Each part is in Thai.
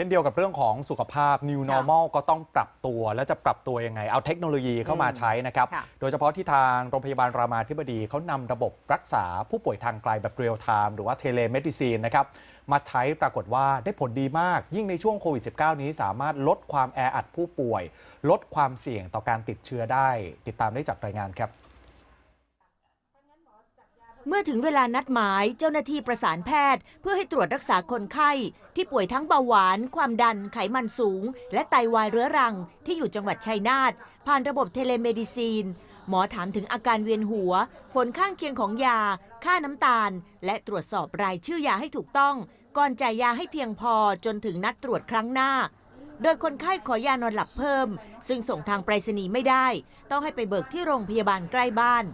ช่นเดียวกับเรื่องของสุขภาพ New Normal ก็ต้องปรับตัว แล้วจะปรับตัวยังไง เอาเทคโนโลยีเข้ามาใช้นะครับค่ะโดยเฉพาะที่ทางโรงพยาบาลรามาธิบดีเขานำระบบรักษาผู้ป่วยทางไกลแบบเรียลไทม์หรือว่าเทเลเมดิซีนนะครับ มาใช้ปรากฏว่าได้ผลดีมาก ยิ่งในช่วงโควิด -19 นี้สามารถลดความแออัดผู้ป่วย ลดความเสี่ยงต่อการติดเชื้อได้ ติดตามได้จากรายงานครับ เมื่อถึงเวลานัดหมายเจ้าหน้าที่ประสานแพทย์ เพื่อให้ตรวจรักษาคนไข้ ที่ป่วยทั้งเบาหวาน ความดันไขมันสูง และไตวายเรื้อรัง ที่อยู่จังหวัดชัยนาทผ่านระบบเทเลเมดิซีน หมอถามถึงอาการเวียนหัว ผลข้างเคียงของยา ค่าน้ำตาล และตรวจสอบรายชื่อยาให้ถูกต้อง ก่อนจ่ายยาให้เพียงพอจนถึงนัดตรวจครั้งหน้าโดยคนไข้ขอยานอนหลับเพิ่ม ซึ่งส่งทางไปรษณีย์ไม่ได้ ต้องให้ไปเบิกที่โรงพยาบาลใกล้บ้าน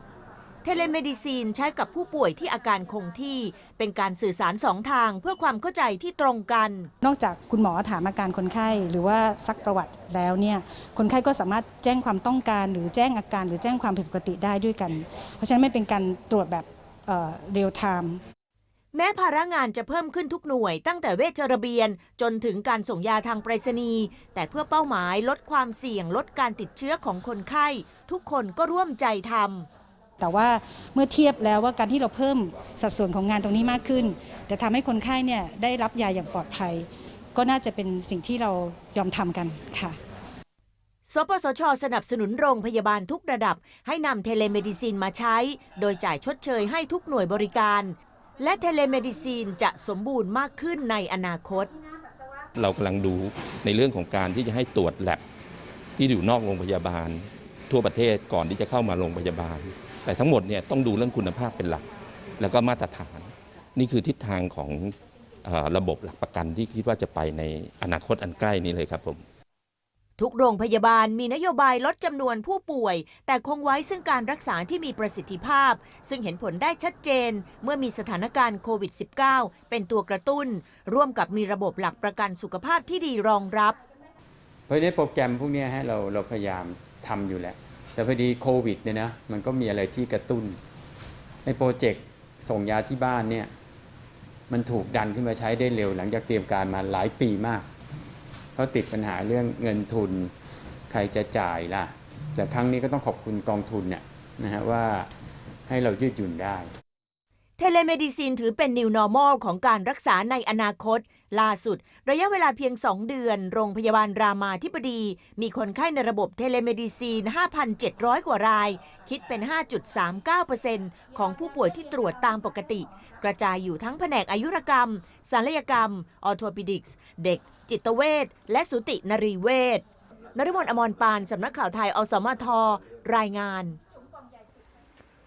เทเลเมดิซีนใช้กับผู้ป่วยที่อาการคงที่ เป็นการสื่อสารสองทางเพื่อความเข้าใจที่ตรงกัน นอกจากคุณหมอถามอาการคนไข้ หรือว่าซักประวัติแล้วเนี่ยคนไข้ก็สามารถแจ้งความต้องการ หรือแจ้งอาการ หรือแจ้งความผิดปกติได้ด้วยกัน เพราะฉะนั้นไม่เป็นการตรวจแบบเรียลไทม์แม้ภาระงานจะเพิ่มขึ้นทุกหน่วย ตั้งแต่เวชระเบียนจนถึงการส่งยาทางไปรษณีย์ แต่เพื่อเป้าหมายลดความเสี่ยงลดการติดเชื้อของคนไข้ ทุกคนก็ร่วมใจทำ แต่ว่าเมื่อเทียบแล้วว่าการที่เราเพิ่มสัดส่วนของงานตรงนี้มากขึ้น แต่ทำให้คนไข้เนี่ยได้รับยาอย่างปลอดภัย ก็น่าจะเป็นสิ่งที่เรายอมทำกันค่ะสปสช สนับสนุนโรงพยาบาลทุกระดับ ให้นำเทเลเมดิซีนมาใช้ โดยจ่ายชดเชยให้ทุกหน่วยบริการ และเทเลเมดิซีนจะสมบูรณ์มากขึ้นในอนาคต เรากำลังดูในเรื่องของการที่จะให้ตรวจแลบที่อยู่นอกโรงพยาบาล ทั่วประเทศก่อนที่จะเข้ามาโรงพยาบาล แต่ทั้งหมดเนี่ยต้องดูเรื่องคุณภาพเป็นหลัก แล้วก็มาตรฐาน นี่คือทิศทางของเออระบบหลักประกันที่คิดว่าจะไปในอนาคตอันใกล้นี้เลยครับผมทุกโรงพยาบาลมีนโยบายลดจำนวนผู้ป่วย แต่คงไว้ซึ่งการรักษาที่มีประสิทธิภาพ ซึ่งเห็นผลได้ชัดเจน เมื่อมีสถานการณ์โควิด -19 เป็นตัวกระตุ้น ร่วมกับมีระบบหลักประกันสุขภาพที่ดีรองรับ เพราะฉะนั้นโปรแกรมพวกเนี้ยฮะเราเราพยายามทำอยู่แหละ แต่พอดีโควิดเนี่ยนะมันก็มีอะไรที่กระตุ้น ในโปรเจกต์ส่งยาที่บ้านเนี่ยมันถูกดันขึ้นมาใช้ได้เร็ว หลังจากเตรียมการมาหลายปีมากเพราะติดปัญหาเรื่องเงินทุนใครจะจ่ายล่ะ แต่ครั้งนี้ก็ต้องขอบคุณกองทุนเนี่ยนะฮะว่าให้เรายืดหยุ่นได้ เทเลเมดิซีนถือเป็น New Normal ของการรักษาในอนาคต ล่าสุด ระยะเวลาเพียง 2 เดือน โรงพยาบาลรามาธิบดี มีคนไข้ในระบบเทเลเมดิซีน 5,700 กว่าราย คิดเป็น 5.39%ของผู้ป่วยที่ตรวจตามปกติ กระจายอยู่ทั้งแผนกอายุรกรรม ศัลยกรรม ออโทปิดิกส์ เด็ก จิตเวชและสูตินรีเวชนริมนอมรปานสำนักข่าวไทยอสมทรายงาน